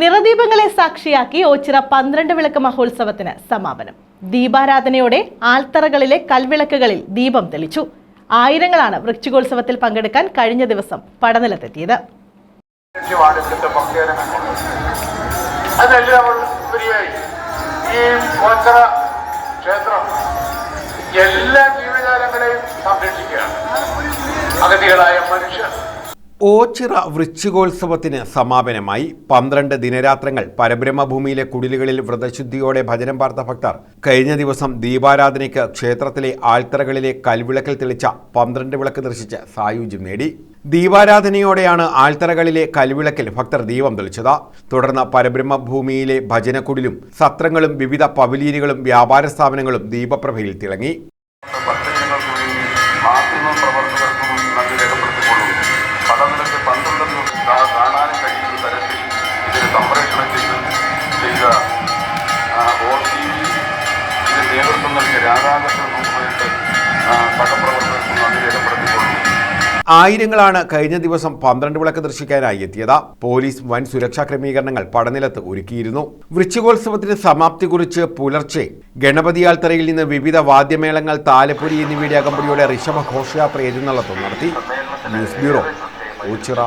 നിറദീപങ്ങളെ സാക്ഷിയാക്കി ഓച്ചിറ പന്ത്രണ്ട് വിളക്ക് മഹോത്സവത്തിന് സമാപനം. ദീപാരാധനയോടെ ആൽത്തറകളിലെ കൽവിളക്കുകളിൽ ദീപം തെളിച്ചു. ആയിരങ്ങളാണ് വൃശ്ചികോത്സവത്തിൽ പങ്കെടുക്കാൻ കഴിഞ്ഞ ദിവസം പടനിലത്തെത്തിയത്. എല്ലാ ജീവജാലങ്ങളെയും സംരക്ഷിക്കുകയാണ്. അഗതികളായ മനുഷ്യർ ഓച്ചിറ വൃശ്ചികോത്സവത്തിന് സമാപനമായി പന്ത്രണ്ട് ദിനരാത്രങ്ങൾ പരബ്രഹ്മഭൂമിയിലെ കുടിലുകളിൽ വ്രതശുദ്ധിയോടെ ഭജനം പാർത്ത ഭക്തർ കഴിഞ്ഞ ദിവസം ദീപാരാധനയ്ക്ക് ക്ഷേത്രത്തിലെ ആൽത്തറകളിലെ കൽവിളക്കിൽ തെളിച്ച പന്ത്രണ്ട് വിളക്ക് ദർശിച്ച് സായുജ്യം നേടി. ദീപാരാധനയോടെയാണ് ആൽത്തറകളിലെ കൽവിളക്കിൽ ഭക്തർ ദീപം തെളിച്ചത്. തുടർന്ന് പരബ്രഹ്മഭൂമിയിലെ ഭജനക്കുടിലും സത്രങ്ങളും വിവിധ പവലീനുകളും വ്യാപാര സ്ഥാപനങ്ങളും ദീപപ്രഭയിൽ തിളങ്ങി. ആയിരങ്ങളാണ് കഴിഞ്ഞ ദിവസം പന്ത്രണ്ട് വിളക്ക് ദർശിക്കാനായി എത്തിയത്. പോലീസ് വൻ സുരക്ഷാ ക്രമീകരണങ്ങൾ പടനിലത്ത് ഒരുക്കിയിരുന്നു. വൃശ്ചികോത്സവത്തിന് സമാപ്തി കുറിച്ച് പുലർച്ചെ ഗണപതി ആൽത്തറയിൽ നിന്ന് വിവിധ വാദ്യമേളങ്ങൾ താലപ്പൊലി എന്നിവയുടെ അകമ്പടിയോടെ ഋഷഭ ഘോഷയാത്ര എഴുന്നള്ളത്തും നടത്തി. News bureau Ochira.